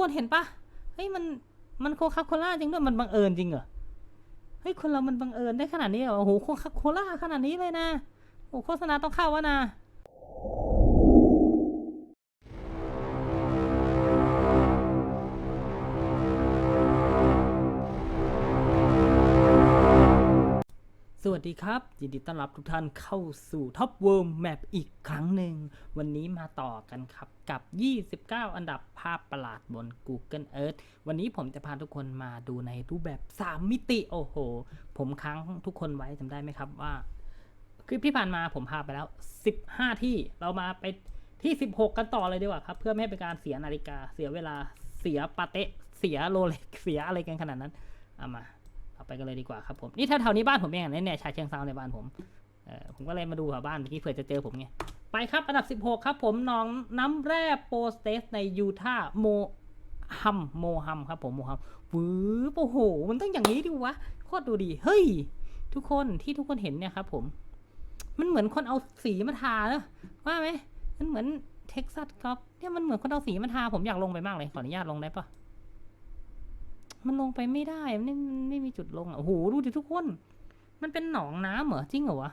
คนเห็นปะเฮ้ยมันมันโคคาโคล่าจริงด้วยมันบังเอิญจริงเหรอเฮ้ยคนเรามันบังเอิญได้ขนาดนี้เหรอโอ้โหโคคาโคล่าขนาดนี้เลยนะโอ้โฆษณาต้องเข้าวะนะ วัสดีครับ ยินดีต้อนรับทุกท่านเข้าสู่ Top World Map อีกครั้งหนึ่ง วันนี้มาต่อกันครับ กับ 29 อันดับภาพประหลาดบน Google Earth วันนี้ผมจะพาทุกคนมาดูในรูปแบบ 3 มิติ โอ้โห ผมค้างทุกคนไว้จำได้ไหมครับว่า คลิปที่ผ่านมาผมพาไปแล้ว 15 ที่เรามาไปที่ 16 กันต่อเลยดีกว่าครับ เพื่อไม่ให้เป็นการเสียนาฬิกาเสียเวลาเสียปาเตะเสียโรเล็กเสียอะไรกันขนาดนั้นเอามา เอาไปกันเลยดีกว่าครับผมนี่ถ้าแถวนี้บ้านผมเองอะเนี่ยชายเชียงซาวในบ้านผมเออผมก็เลยมาดูแถวบ้านเมื่อกี้เผื่อจะเจอผมไงไปครับอันดับ 16 ครับผมน้องน้ำแร่โปสเตสในยูทาห์โมฮัมโมฮัมครับผมโมฮัมวืบโอ้โห มันต้องอย่างนี้ดิวะโคตรดูดีเฮ้ย ทุกคนที่ทุกคนเห็นเนี่ยครับผมมันเหมือนคนเอาสีมาทาเนอะว่าไหมมันเหมือนเท็กซัสครับเนี่ยมันเหมือนคนเอาสีมาทาผมอยากลงไปมากเลยขออนุญาตลงได้ปะ มันลงไปไม่ได้ มันไม่ไม่มีจุดลงอะโอ้โหดูดิทุกคน มันเป็นหนองน้ำเหรอจริงเหรอวะ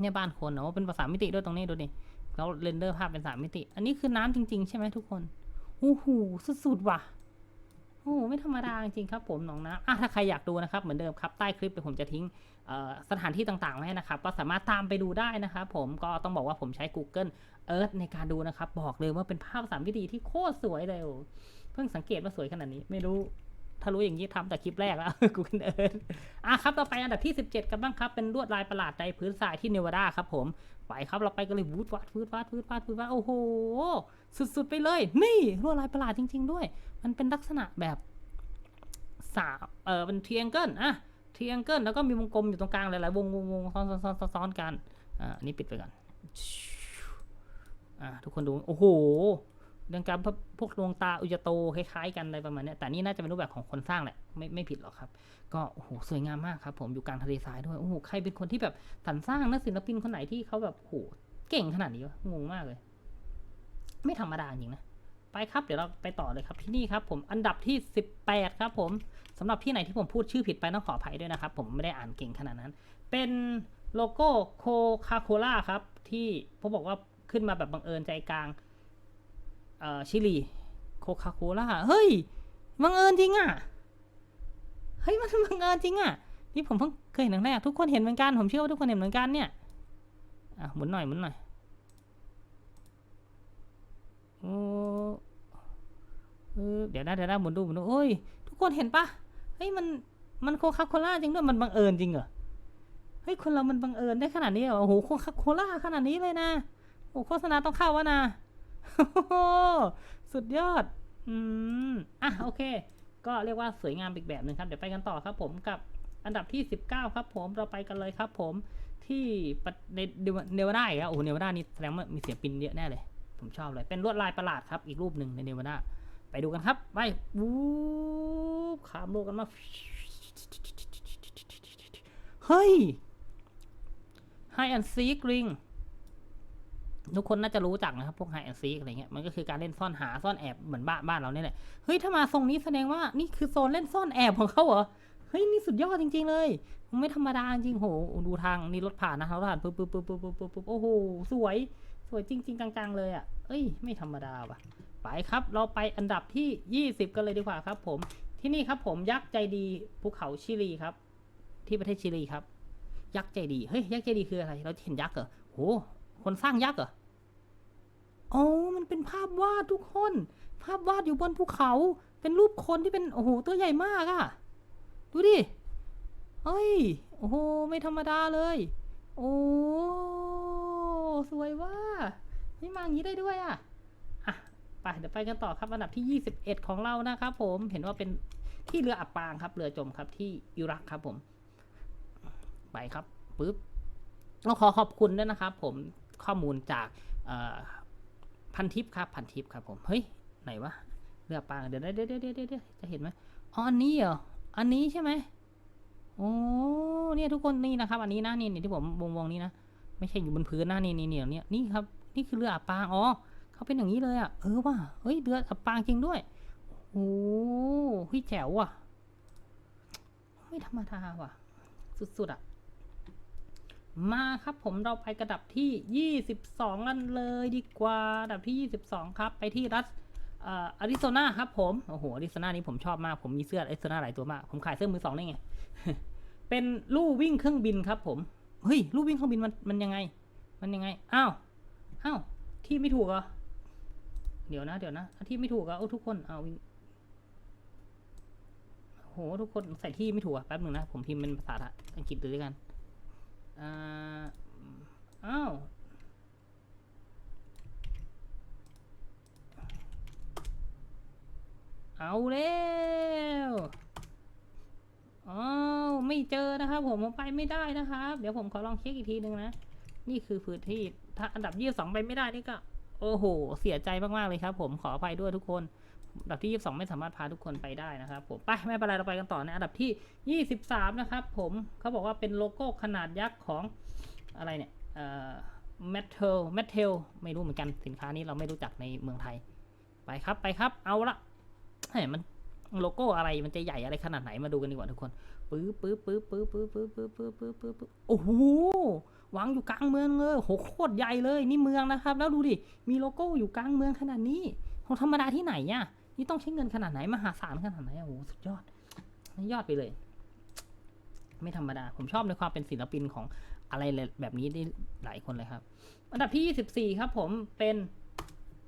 เนี่ยบ้านคนเนาะเป็นภาษามมิติด้วยตรงนี้ดูดิแล้วเรนเดอร์ภาพเป็นสามมิติ อันนี้คือน้ำจริง ๆ ใช่ไหมทุกคนโอ้โหสุดๆว่ะโอ้โหไม่ธรรมดาจริงครับผมหนองน้ำอะถ้าใครอยากดูนะครับ เหมือนเดิมครับใต้คลิปเดี๋ยวผมจะทิ้งสถานที่ต่างๆไว้นะครับ ก็สามารถตามไปดูได้นะครับผมก็ต้องบอกว่าผมใช้ Google Earth ในการดูนะครับ บอกเลยว่าเป็นภาพสามมิติที่โคตรสวยเลย พิ่งสังเกตว่าสวยขนาดนี้ไม่รู้ ถ้ารู้อย่างนี้ทำแต่คลิปแรกแล้วกูกิลเอิร์อะครับต่อไปอันดับที่ 17 กันบ้างครับ เป็นลวดลายประหลาดในพื้นทรายที่เนวาดาครับผมไปครับเราไปกันเลยวูดวัดวูดวัดวูดวัดวูดวัดโอ้โห สุดๆไปเลย นี่ลวดลายประหลาดจริง ๆ ด้วย มันเป็นลักษณะแบบสามเออเป็นเทียงเกิลอะเทียงเกิลแล้วก็มีวงกลมอยู่ตรงกลางหลายๆวงวงวงซ้อนซ้อนซ้อนซ้อนกันอ่านนี้ปิดไปก่อนอ่าทุกคนดูโอ้โห เรื่องการพวกพวกดวงตาอุจโตคล้ายๆกันอะไรประมาณนี้แต่นี่น่าจะเป็นรูปแบบของคนสร้างแหละไม่ไม่ผิดหรอกครับ ก็โอ้โหสวยงามมากครับ ผมอยู่กลางทะเลทรายด้วยโอ้โหใครเป็นคนที่แบบสรรสร้างนะศิลปินคนไหนที่เขาแบบโอ้โหเก่งขนาดนี้วะงงมากเลย ไม่ธรรมดาจริงนะไปครับเดี๋ยวเราไปต่อเลยครับที่นี่ครับ ผมอันดับที่ 18 ครับ ผมสำหรับที่ไหนที่ผมพูดชื่อผิดไปต้องขออภัยด้วยนะครับ ผมไม่ได้อ่านเก่งขนาดนั้น เป็นโลโก้โคคาโคล่าครับ ที่ผมบอกว่าขึ้นมาแบบบังเอิญใจกลาง ชิลีโคคาโคล่าเฮ้ยบังเอิญจริงอะเฮ้ยมันบังเอิญจริงอะนี่ผมเพิ่งเคยเห็นครั้งแรกทุกคนเห็นเหมือนกันผมเชื่อว่าทุกคนเห็นเหมือนกันเนี่ยอะหมุนหน่อยหมุนหน่อยโอ้เออเดี๋ยวนะเดี๋ยวนะหมุนดูหมุนดูโอ้ยทุกคนเห็นปะเฮ้ยมันมันโคคาโคล่าจริงด้วยมันบังเอิญจริงเหรอเฮ้ยคนเรามันบังเอิญได้ขนาดนี้เหรอโอ้โหโคคาโคล่าขนาดนี้เลยนะโอ้โฆษณาต้องเข้าวะนะ สุดยอด อืม อะ โอเค ก็เรียกว่าสวยงามอีกแบบหนึ่งครับ เดี๋ยวไปกันต่อครับผมกับอันดับที่ 19 ครับผม เราไปกันเลยครับผม ที่ในเนวาดาอีกแล้วโอ้โห เนวาดานี่แสดงว่ามีเสียงปินเยอะแน่เลย ผมชอบเลย เป็นลวดลายประหลาดครับ อีกรูปหนึ่งในเนวาดา ไปดูกันครับ ไปวูบขามโลกกันมา เฮ้ย High and Seek Ring ทุกคนน่าจะรู้จักนะครับ พวกไฮแอนซีอะไรเงี้ยมันก็คือการเล่นซ่อนหาซ่อนแอบเหมือนบ้านบ้านเราเนี่ยแหละเฮ้ยถ้ามาทรงนี้แสดงว่านี่คือโซนเล่นซ่อนแอบของเขาเหรอเฮ้ยนี่สุดยอดจริง ๆ เลยมันไม่ธรรมดาจริงโหดูทางนี่รถผ่านนะรถผ่านปุ๊บปุ๊บปุ๊บปุ๊บปุ๊บปุ๊บโอ้โหสวย สวยจริงๆจังๆเลยอะเอ้ย ไม่ธรรมดาว่ะไปครับ เราไปอันดับที่ 20 กันเลยดีกว่าครับ ผมที่นี่ครับผมยักษ์ใจดีภูเขาชิลีครับ ที่ประเทศชิลีครับ ยักษ์ใจดีเฮ้ยยักษ์ใจดีคืออะไร เราเห็นยักษ์เหรอโหคนสร้างยักษ์เหรอ อ๋อ มันเป็นภาพวาดทุกคน ภาพวาดอยู่บนภูเขา เป็นรูปคนที่เป็น โอ้โห ตัวใหญ่มากอะ่ะดูดิ เฮ้ย โอ้โห ไม่ธรรมดาเลย โอ้ สวยว่าไม่มาอย่างนี้ได้ด้วยอะ่ะอะ ไป เดี๋ยวไปกันต่อครับอันดับที่ 21 ของเรานะครับผม เห็นว่าเป็นที่เรืออับปางครับ เรือจมครับที่อิรักครับผม ไปครับ ปึ๊บต้องขอขอบคุณด้วยนะครับผม ข้อมูลจากเอ่อ พันทิปครับพันทิปครับผมเฮ้ยไหนวะเรือปางเดี๋ยวเดี๋ยวเดี๋ยวเดี๋ยวเดี๋ยวเดจะเห็นไหมอ๋ออันนี้เหรออันนี้ใช่ไหมโอ้เนี่ยทุกคนนี่นะครับ อันนี้นะนี่นี่ที่ผมวงวงนี้นะไม่ใช่อยู่บนพื้นนะนี่นี่นี่เนี่ยนี่ครับนี่คือเรืออับปางอ๋อเขาเป็นอย่างนี้เลยอะเออว่ะเฮ้ยเดืออับปางจริงด้วยโอ้โหเฮ้ยแจ๋วว่ะไม่ธรรมดาว่ะ สุดๆอะ มาครับผมเราไปกระดับที่ 22 กันเลยดีกว่าดับที่ 22 ครับ ไปที่รัฐอาริโซนาครับผม โอ้โหอาริโซนานี้ผมชอบมาก ผมมีเสื้ออาริโซนาหลายตัวมาก ผมขายเสื้อมือสองได้ไง เป็นลู่วิ่งเครื่องบินครับผม เฮ้ย ลู่วิ่งเครื่องบินมันมันยังไง มันยังไง อ้าว อ้าว ที่ไม่ถูกเหรอ เดี๋ยวนะ เดี๋ยวนะ ที่ไม่ถูกเหรอโอ้ทุกคน เอาวิ่งโหทุกคนใส่ที่ไม่ถูกอะแป๊บหนึ่งนะ ผมพิมพ์เป็นภาษาอังกฤษเลยด้วยกัน อ้าวเอาแล้วอ้าวไม่เจอนะครับ ผมผมไปไม่ได้นะครับ เดี๋ยวผมขอลองเช็คอีกทีหนึ่งนะ นี่คือพื้นที่ถ้าอันดับยี่สองไปไม่ได้นี่ก็ โอ้โห เสียใจมากๆเลยครับ ผมขออภัยด้วยทุกคน อันดับที่ 22 ไม่สามารถพาทุกคนไปได้นะครับผมไปไม่เป็นไรเราไปกันต่อในอันดับที่ 23 นะครับผมเขาบอกว่าเป็นโลโก้ขนาดยักษ์ของอะไรเนี่ยเอ่อ metal metal ไม่รู้เหมือนกันสินค้านี้เราไม่รู้จักในเมืองไทย ไปครับไปครับเอาละเฮ้ยมันโลโก้อะไรมันจะใหญ่อะไรขนาดไหนมาดูกันดีกว่าทุกคนปื๊บปื๊บปื๊บปื๊บปื๊บปื๊บปื๊บปื๊บปื๊บปื๊บปื๊บโอ้โหวางอยู่กลางเมืองเลยโหโคตรใหญ่เลยนี่เมืองนะครับ แล้วดูดิมีโลโก้อยู่กลางเมืองขนาดนี้ของธรรมดาที่ไหนอะ นี่ต้องใช้เงินขนาดไหน มหาศาลขนาดไหน โอ้โห สุดยอดยอดไปเลย ไม่ธรรมดา ผมชอบในความเป็นศิลปินของอะไรแบบนี้ได้หลายคนเลยครับ อันดับที่ 24 ครับผมเป็น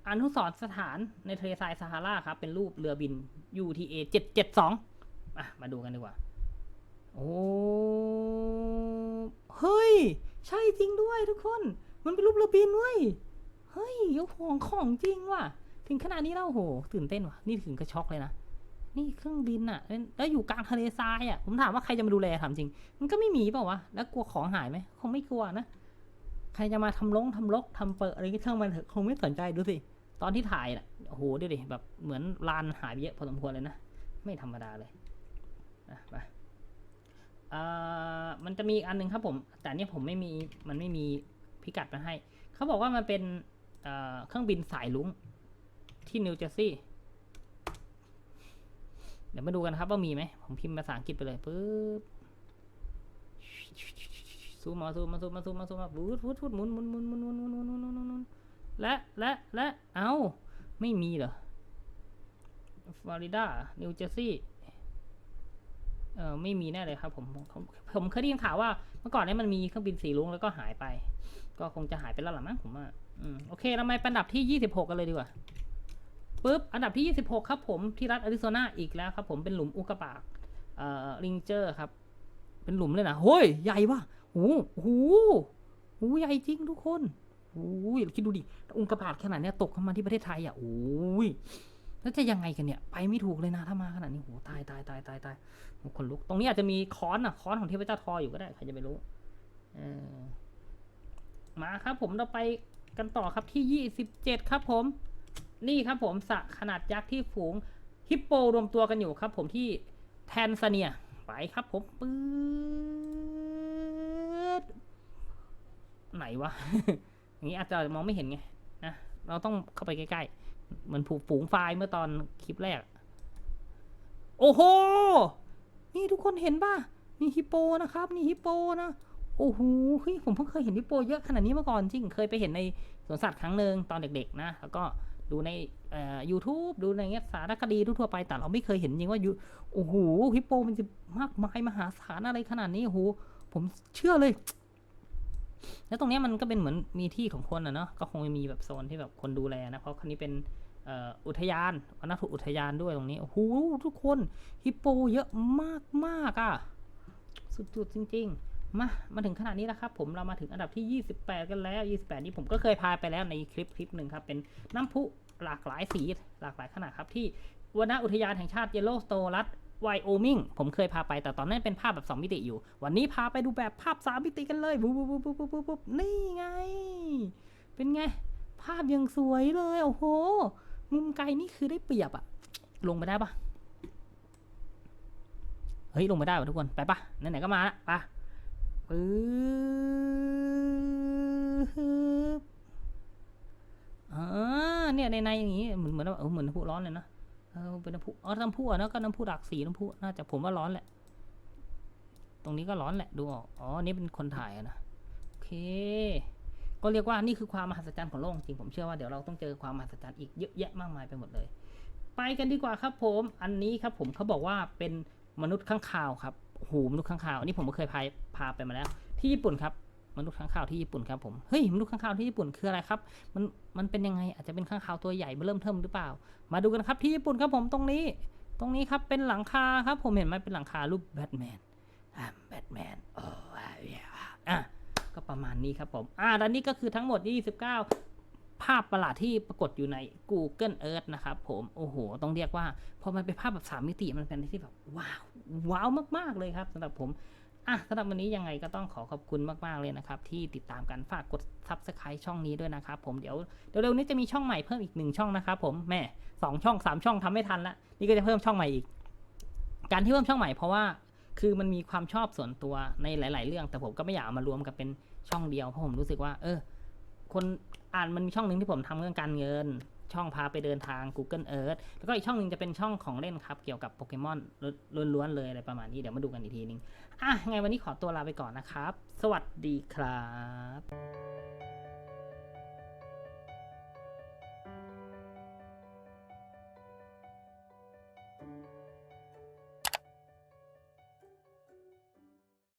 อนุสรสถานในทะเลทรายซาฮาราครับ เป็นรูปเรือบิน UTA 772อะมาดูกันดีกว่า โอ้ เฮ้ย ใช่จริงด้วยทุกคน มันเป็นรูปเรือบินเว้ย เฮ้ยยกของของจริงว่ะ ถึงขนาดนี้แล้วโหตื่นเต้นว่ะนี่ถึงกระช็อกเลยนะนี่เครื่องบินอะแล้วอยู่กลางทะเลทรายอะผมถามว่าใครจะมาดูแลถามจริง มันก็ไม่มีเปล่าวะแล้วกลัวของหายไหมคงไม่กลัวนะใครจะมาทำลงทำลกทำเปิดอะไรก็ช่างมันเถอะคงไม่สนใจดูสิตอนที่ถ่ายน่ะโอ้โหดูดิแบบเหมือนลานหายเยอะพอสมควรเลยนะไม่ธรรมดาเลยอะไปอ่มันจะมีอันหนึ่งครับผม แต่เนี้ยผมไม่มีมันไม่มีพิกัดมาให้ เขาบอกว่ามันเป็นเอ่อเครื่องบินสายลุง ที่นิวเจอร์ซีย์เดี๋ยวมาดูกันครับว่ามีไหม ผมพิมพ์ภาษาอังกฤษไปเลยปึ๊บซูมมาซูมมาซูมมาซูมมาซูมมาวูดวูดวูดหมุนหมุนหมุนหมุนหมุนหมุนหมุนหมุนหมุนหมุนและและและเอ้าไม่มีเหรอฟลอริดานิวเจอร์ซีย์เออไม่มีแน่เลยครับผมผมผมเคยได้ยินข่าวว่าเมื่อก่อนนี้มันมีเครื่องบินสีลุงแล้วก็หายไป ก็คงจะหายไปแล้วหรือมั้งผมว่าอืมโอเคเรามาเป็นอันดับที่26กันเลยดีกว่า ปุ๊บ อันดับที่ 26 ครับผม ที่รัฐอาริโซนาอีกแล้วครับผม เป็นหลุมอุกกาบาตเอ่อริงเจอร์ครับ เป็นหลุมเลยนะเฮ้ย ใหญ่ว่ะโอ้โหโอ้โหใหญ่จริงทุกคนโอ้ยคิดดูดิ อุกกาบาตขนาดเนี้ยตกเข้ามาที่ประเทศไทยอะโอ้ยแล้วจะยังไงกันเนี่ย ไปไม่ถูกเลยนะถ้ามาขนาดนี้โอ้ตายตายตายตายตายคนลุก ตรงนี้อาจจะมีค้อนอะค้อนของเทพเจ้าทออยู่ก็ได้ใครจะไปรู้เออมาครับผมเราไปกันต่อครับที่ 27 ครับผม นี่ครับผมสระขนาดยักษ์ที่ฝูงฮิปโปรวมตัวกันอยู่ครับ ผมที่แทนซาเนียไปครับผมปื๊ดไหนวะอย่างนี้อาจจะมองไม่เห็นไงนะเราต้องเข้าไปใกล้ๆ เหมือนผูฝูงไฟเมื่อตอนคลิปแรก โอ้โห นี่ทุกคนเห็นป่ะนี่ฮิปโปนะครับ นี่ฮิปโปนะโอ้โหเฮ้ยผมเพิ่งเคยเห็นฮิปโปเยอะขนาดนี้มาก่อนจริง เคยไปเห็นในสวนสัตว์ครั้งหนึ่งตอนเด็กๆนะ แล้วก็ ดูในเอ่อ YouTube ดูในเงี้ยสารคดีทั่วไปแต่เราไม่เคยเห็นจริงว่าอยู่โอ้โหฮิปโปมันจะมากมายมหาศาลอะไรขนาดนี้โอ้โหผมเชื่อเลย แล้วตรงเนี้ยมันก็เป็นเหมือนมีที่ของคนอะเนาะก็คงมีแบบโซนที่แบบคนดูแลนะเพราะคันนี้เป็นอุทยานวรรณถุอุทยานด้วยตรงนี้โอ้โหทุกคนฮิปโปเยอะมากมากๆอะสุดๆจริง ๆ มา มาถึงขนาดนี้แล้วครับผมเรามาถึงอันดับที่ 28 กันแล้ว 28 นี้ผมก็เคยพาไปแล้วในคลิปคลิปหนึ่งครับ เป็นน้ำพุหลากหลายสีหลากหลายขนาดครับ ที่วนอุทยานแห่งชาติเยลโลสโตรัฐไวโอมิงผมเคยพาไปแต่ตอนนั้นเป็นภาพแบบ 2 มิติอยู่ วันนี้พาไปดูแบบภาพ 3 มิติกันเลยปุ๊บปุ๊บปุ๊บปุ๊บปุ๊บปุ๊บนี่ไง เป็นไง ภาพยังสวยเลย โอ้โห มุมไกลนี่คือได้เปรียบอะลงไปได้ปะเฮ้ย ลงไปได้ปะทุกคน ไปปะไหนๆก็มาละไป ปึ๊บอ่าเนี่ยในในอย่างงี้เหมือนเหมือนเออเหมือนน้ำพุร้อนเลยนะเออเป็นน้ำพุอ๋อน้ำพุอะเนะก็น้ำพุหลากสีน้ำพุน่าจะผมว่าร้อนแหละ ตรงนี้ก็ร้อนแหละดูออกอ๋อนี่เป็นคนถ่ายนะโอเค ก็เรียกว่านี่คือความมหัศจรรย์ของโลกจริงผมเชื่อว่าเดี๋ยวเราต้องเจอความมหัศจรรย์อีกเยอะแยะมากมายไปหมดเลย ไปกันดีกว่าครับผม อันนี้ครับผมเขาบอกว่าเป็นมนุษย์ข้างคาวครับ หูมนุษย์ข้างคาวอันนี้ผมก็เคยพาพาไปมาแล้ว ที่ญี่ปุ่นครับมนุษย์ข้างคาวที่ญี่ปุ่นครับผมเฮ้ยมนุษย์ข้างคาวที่ญี่ปุ่นคืออะไรครับ มันมันเป็นยังไงอาจจะเป็นข้างคาวตัวใหญ่มาเริ่มเทิมหรือเปล่า มาดูกันครับที่ญี่ปุ่นครับผมตรงนี้ ตรงนี้ครับเป็นหลังคาครับ ผมเห็นไหมเป็นหลังคารูปแบทแมนอ่าแบทแมนโอ้ยอะก็ประมาณนี้ครับผม อ่าแล้วนี่ก็คือทั้งหมด 29 ภาพประหลาดที่ปรากฏอยู่ใน Google Earth นะครับผมโอ้โห ต้องเรียกว่าพอมันเป็นภาพแบบสามมิติมันเป็นที่แบบว้าวว้าวมาก ๆ เลยครับสำหรับผมอะสำหรับวันนี้ยังไงก็ต้องขอขอบคุณมาก ๆ เลยนะครับ ที่ติดตามกันฝากกด Subscribe ช่องนี้ด้วยนะครับผมเดี๋ยวเดี๋ยวเร็วๆนี้จะมีช่องใหม่เพิ่มอีกหนึ่งช่องนะครับผมแม่สองช่องสามช่องทำไม่ทันละนี่ก็จะเพิ่มช่องใหม่อีก การที่เพิ่มช่องใหม่เพราะว่าคือมันมีความชอบส่วนตัวในหลาย ๆ เรื่อง แต่ผมก็ไม่อยากามารวมกันเป็นช่องเดียวเพราะผมรู้สึกว่า เออ คน อ่านมันมีช่องหนึ่งที่ผมทำเรื่องการเงิน ช่องพาไปเดินทาง Google Earth แล้วก็อีกช่องหนึ่งจะเป็นช่องของเล่นครับ เกี่ยวกับโปเกมอนล้วนๆเลยอะไรประมาณนี้เดี๋ยวมาดูกันอีกทีนึงอะไงวันนี้ขอตัวลาไปก่อนนะครับ สวัสดีครับ